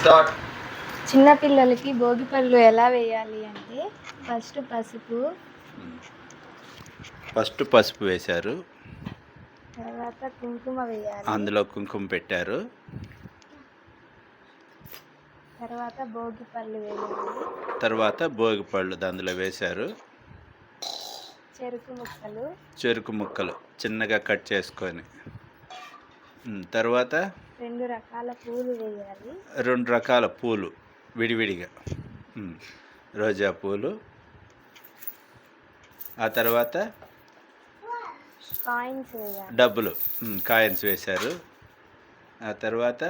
Start. చిన్నపిల్లలకి భోగి పళ్ళు ఎలా వేయాలి అంటే ఫస్ట్ పసుపు ఫస్ట్ పసుపు వేశారు. తర్వాత కుంకుమ వేయాలి. అందులో కుంకుమ పెట్టారు. తర్వాత భోగి పళ్ళు వేయాలి. తర్వాత భోగి పళ్ళు అందులో వేశారు. చెరుకు ముక్కలు. చెరుకు ముక్కలు చిన్నగా కట్ చేసుకొని. తర్వాత రెండు రకాల పూలు వేయాలి. రెండు రకాల పూలు విడివిడిగా. రోజా పూలు. ఆ తర్వాత కాయిన్స్ వేయాలి. డబ్బులు. కాయిన్స్ వేశారు. ఆ తర్వాత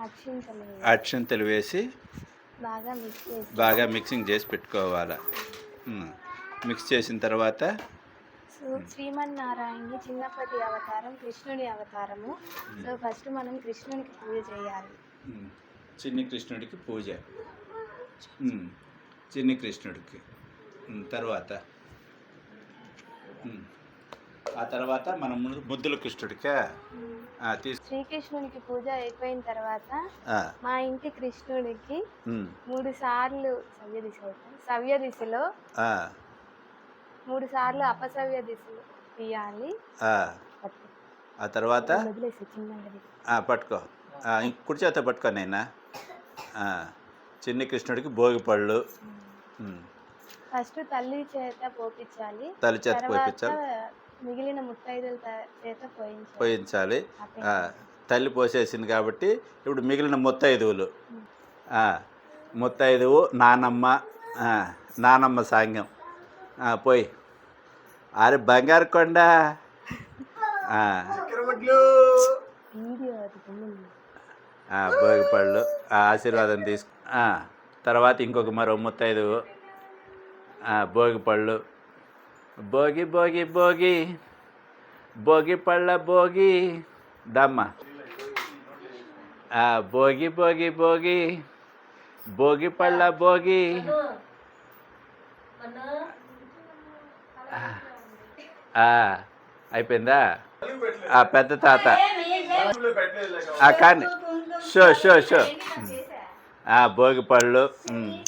అక్షింతలు వేయాలి. అక్షంతలు వేసి బాగా మిక్స్ చేసి బాగా మిక్సింగ్ చేసి పెట్టుకోవాలి. మిక్స్ చేసిన తర్వాత సో శ్రీమన్నారాయణుని చిన్నప్పటి అవతారం కృష్ణుడి అవతారము. సో ఫస్ట్ మనం కృష్ణునికి పూజ చేయాలి. చిన్ని కృష్ణుడికి పూజ. చిన్ని కృష్ణుడికి. తర్వాత. ఆ తర్వాత మనం ముద్దుల కృష్ణుడికా? శ్రీకృష్ణునికి పూజ అయిపోయిన తర్వాత మా ఇంటి కృష్ణుడికి మూడు సార్లు సవ్య దిశ. సవ్య దిశలో మూడు సార్లు అపసవ్య దిశలో తీయాలి. ఆ, తర్వాత? పట్టుకో. కుడి చేత పట్టుకో నైనా. చిన్ని కృష్ణుడికి భోగి పళ్ళు. ఉమ్, ఫస్ట్ తల్లి చేత పోపించాలి తల్లి చేత పోయించాలి మిగిలిన ముత్తైదుల చేత పోయించాలి. పోయించాలి. తల్లి పోసేసింది కాబట్టి ఇప్పుడు మిగిలిన ముత్తైదువులు. ముత్తైదువు నానమ్మ నానమ్మ సాంగ్యం పోయి. అరే బంగారు కొండ. ఆ, వీడియో అది ఉంది. ఆ, భోగి పళ్ళు ఆ ఆశీర్వాదం తీసుకు ఆ, తర్వాత ఇంకొక మరో ముత్తైదువు ఆ, భోగి పళ్ళు భోగి భోగి భోగి. భోగి పళ్ళ భోగి. దమ్మ. ఆ, భోగి భోగి భోగి. భోగి పళ్ళ భోగి. అయిపోయిందా? ఆ, పెద్ద తాత. ఆ, కానీ షో షో షో. ఆ, భోగి పళ్ళు ఉమ్,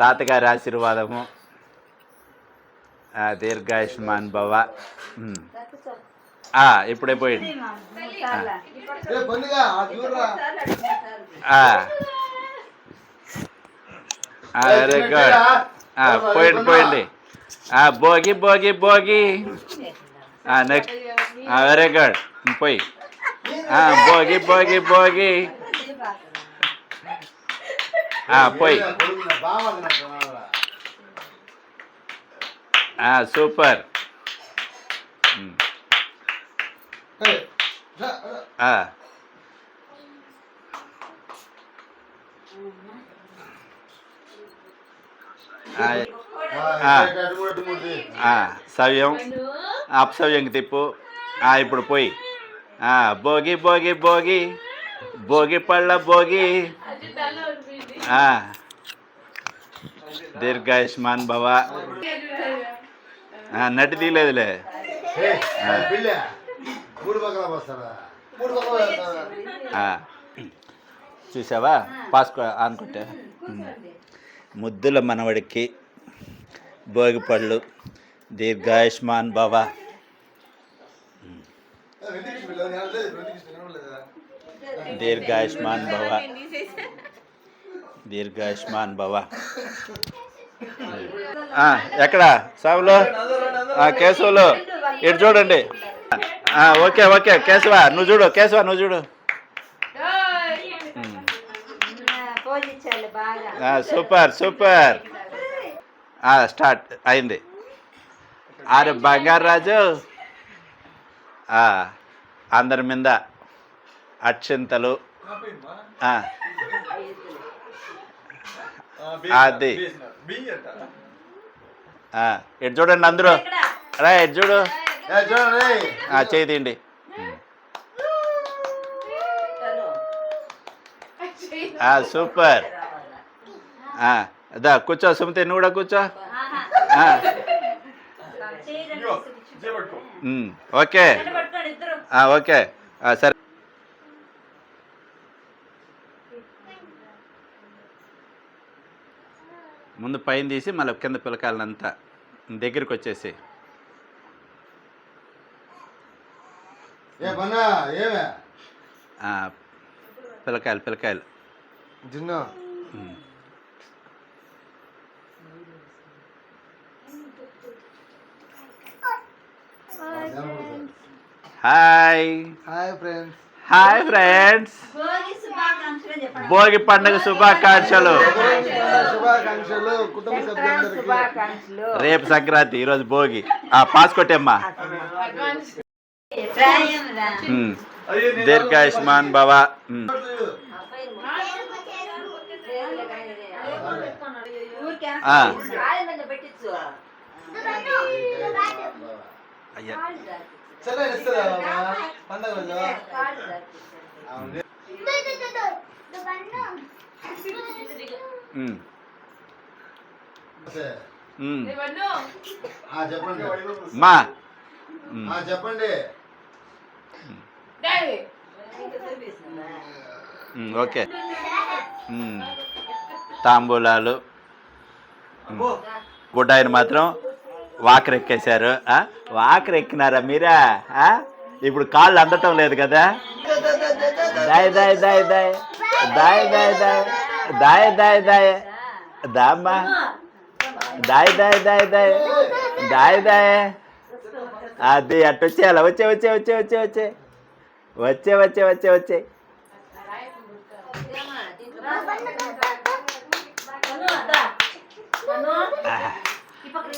తాతగారి ఆశీర్వాదము. ఆ, దీర్ఘాయుష్మాన్ భవ ఇప్పుడే పోయింది వెరీ గుడ్. పోయింది పోయింది ఆ, Bhogi Bhogi Bhogi next very good పోయి ఆ, భోగి భోగి భోగి ఆ, పోయి బాగుంది ఆ, సూపర్ ఉమ్. ఆ. ఆ, ఆ, సవ్యం. అపసవ్యంకి తిప్పు. ఆ, ఇప్పుడు పోయి. ఆ, భోగి భోగి భోగి. భోగి పళ్ళ భోగి. ఆ, దీర్ఘాయుష్మాన్ భవ. ఆ, నటి తీయలేదులే. మూడు పక్కల వస్తారా మూడు పక్కల వస్తారా ఆ, చూసావా? పాస్కో అనుకుంటే. ముద్దుల మనవడికి భోగి పళ్ళు దీర్ఘాయుష్మాన్ కనబడలేదా దీర్ఘాయుష్మాన్ భవ. దీర్ఘాయుష్మాన్ ఆ, ఎక్కడ? సావులు? ఆ, కేశవులు. ఇటు చూడండి. ఓకే ఓకే కేశవ నువ్వు చూడు కేశవ నువ్వు చూడు. Super super. స్టార్ట్ అయింది. ఆరు బంగారు రాజు ఆ, అందరి మీద అక్షింతలు అది. ఇటు చూడండి అందరూ? రా ఇటు చూడు? చేయి తీయండి. ఆ, సూపర్. అదా కూర్చో సుమతి నువ్వు కూడా కూర్చో. ఆ, ఉమ్, ఓకే. ఆ, ఓకే. సరే. ముందు పైన తీసి మళ్ళీ కింద పిలకాలంతా దగ్గరికి వచ్చేసి పిలకాయలు పిలకాయలు. Hi hi friends hi friends Bhogi పండుగ శుభాకాంక్షలు. శుభాకాంక్షలు. కుటుంబ సభ్యులందరికీ. రేపు సంక్రాంతి ఈరోజు భోగి. ఆ పాస్ కొట్టేమ్మా. దీర్ఘాయుష్మాన్ భవ. ఉమ్. అయ్యా చెప్పండి మా చెప్పండి ఓకే తాంబూలాలు గుడ్డాయిని మాత్రం వాకర్ ఎక్కేశారు ఆ? వాకర్ ఎక్కినారా మీరా ఆ? ఇప్పుడు కాళ్ళు అందటం లేదు కదా దాయ్ దాయ్ దాయ్ దాయ్ దాయ్ దాయ్ దాయ్ దాయ్ దాయ్ దాయ్ దామ్మా దాయ్ దాయ్ దాయ్ దాయ్ దాయ్ దాయ్ అది అటు వచ్చేయాల వచ్చే వచ్చే వచ్చే వచ్చే వచ్చే వచ్చే వచ్చే వచ్చే వచ్చే